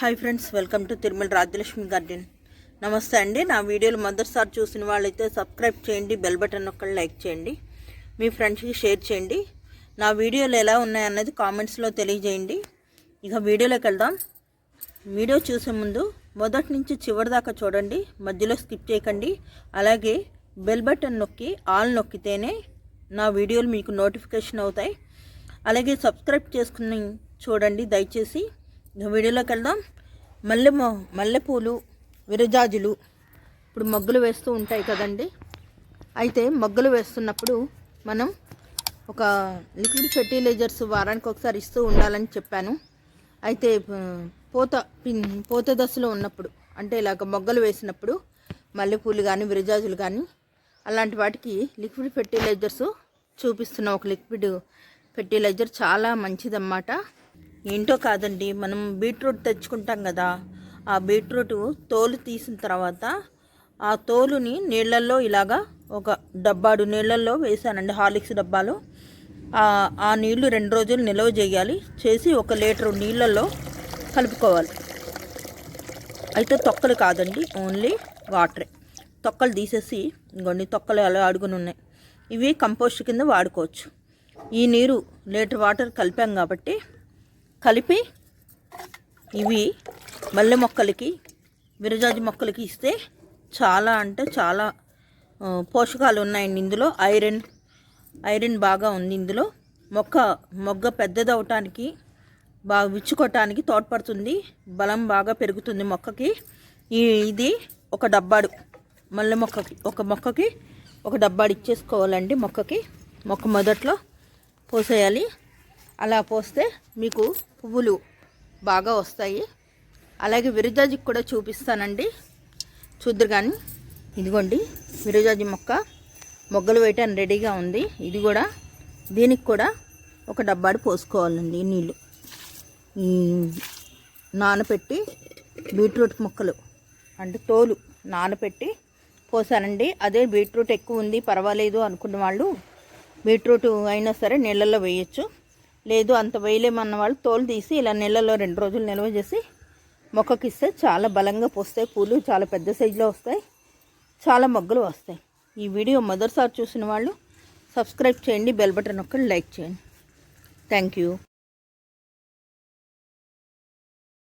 Hi friends welcome to Tirumala Rajyalakshmi garden. నమస్తే అండి. నా వీడియోలు మొదటిసారి చూసిన వాళ్ళైతే సబ్స్క్రైబ్ చేయండి బెల్ బటన్ ఒక్కళ్ళు లైక్ చేయండి మీ ఫ్రెండ్స్కి షేర్ చేయండి. నా వీడియోలు ఎలా ఉన్నాయన్నది కామెంట్స్లో తెలియజేయండి. ఇక వీడియోలోకి వెళ్దాం. వీడియో చూసే ముందు మొదటి నుంచి చివరి దాకా చూడండి మధ్యలో స్కిప్ చేయకండి. అలాగే బెల్ బటన్ నొక్కి ఆల్ నొక్కితేనే నా వీడియోలు మీకు నోటిఫికేషన్ అవుతాయి. అలాగే సబ్స్క్రైబ్ చేసుకుని చూడండి దయచేసి. వీడియోలోకి వెళ్దాం. మల్లె మొ- మల్లెపూలు విరజాజులు ఇప్పుడు మగ్గులు వేస్తూ ఉంటాయి కదండి. అయితే మొగ్గలు వేస్తున్నప్పుడు మనం ఒక లిక్విడ్ ఫెర్టిలైజర్స్ వారానికి ఒకసారి ఇస్తూ ఉండాలని చెప్పాను. అయితే పూత పిన్- పూత దశలో ఉన్నప్పుడు అంటే ఇలాగ మొగ్గలు వేసినప్పుడు మల్లెపూలు కానీ విరజాజులు కానీ అలాంటి వాటికి లిక్విడ్ ఫెర్టిలైజర్స్ చూపిస్తున్న ఒక లిక్విడ్ ఫెర్టిలైజర్ చాలా మంచిదన్నమాట. ఏంటో కాదండి మనం బీట్రూట్ తెచ్చుకుంటాం కదా ఆ బీట్రూట్ తోలు తీసిన తర్వాత ఆ తోలుని నీళ్ళల్లో ఇలాగా ఒక డబ్బాడు నీళ్ళల్లో వేసానండి హార్లిక్స్ డబ్బాలో. ఆ- నీళ్ళు రెండు రోజులు నిల్వ చేయాలి చేసి ఒక లీటరు నీళ్ళల్లో కలుపుకోవాలి. అయితే తొక్కలు కాదండి ఓన్లీ వాటరే. తొక్కలు తీసేసి ఇంకొన్ని తొక్కలు అలా అడుగుని ఉన్నాయి. ఇవి కంపోస్ట్ కింద వాడుకోవచ్చు. ఈ నీరు లీటర్ వాటర్ కలిపాం కాబట్టి కలిపి ఇవి మల్లె మొక్కలకి విరజాజి మొక్కలకి ఇస్తే చాలా అంటే చాలా పోషకాలు ఉన్నాయండి ఇందులో. ఐరన్ ఐరన్ బాగా ఉంది ఇందులో. మొక్క మొగ్గ పెద్దదవటానికి బాగా విచ్చుకోవటానికి తోడ్పడుతుంది. బలం బాగా పెరుగుతుంది మొక్కకి. ఈ ఇది ఒక డబ్బాడు. మల్లె మొక్కకి ఒక మొక్కకి ఒక డబ్బాడు ఇచ్చేసుకోవాలండి మొక్కకి. మొక్క మొదట్లో పోసేయాలి. అలా పోస్తే మీకు పువ్వులు బాగా వస్తాయి. అలాగే విరజాజికి కూడా చూపిస్తానండి. చూద్దరు కానీ. ఇదిగోండి విరజాజి మొక్క మొగ్గలు వేయటానికి రెడీగా ఉంది. ఇది కూడా దీనికి కూడా ఒక డబ్బాడు పోసుకోవాలండి నీళ్ళు. నానపెట్టి బీట్రూట్ ముక్కలు అంటే తోలు నానపెట్టి పోసానండి. అదే బీట్రూట్ ఎక్కువ ఉంది పర్వాలేదు అనుకున్న వాళ్ళు బీట్రూట్ అయినా సరే నీళ్ళల్లో వేయచ్చు. లేదు అంత వేయలేమన్న వాళ్ళు తోలు తీసి ఇలా నీళ్ళల్లో రెండు రోజులు నిల్వ చేసి మొక్కకి ఇస్తే చాలా బలంగా పోస్తాయి పూలు చాలా పెద్ద సైజులో వస్తాయి చాలా మొగ్గలు వస్తాయి. ఈ వీడియో మొదటిసారి చూసిన వాళ్ళు సబ్స్క్రైబ్ చేయండి బెల్ బటన్ ఒక్కటి లైక్ చేయండి. Thank you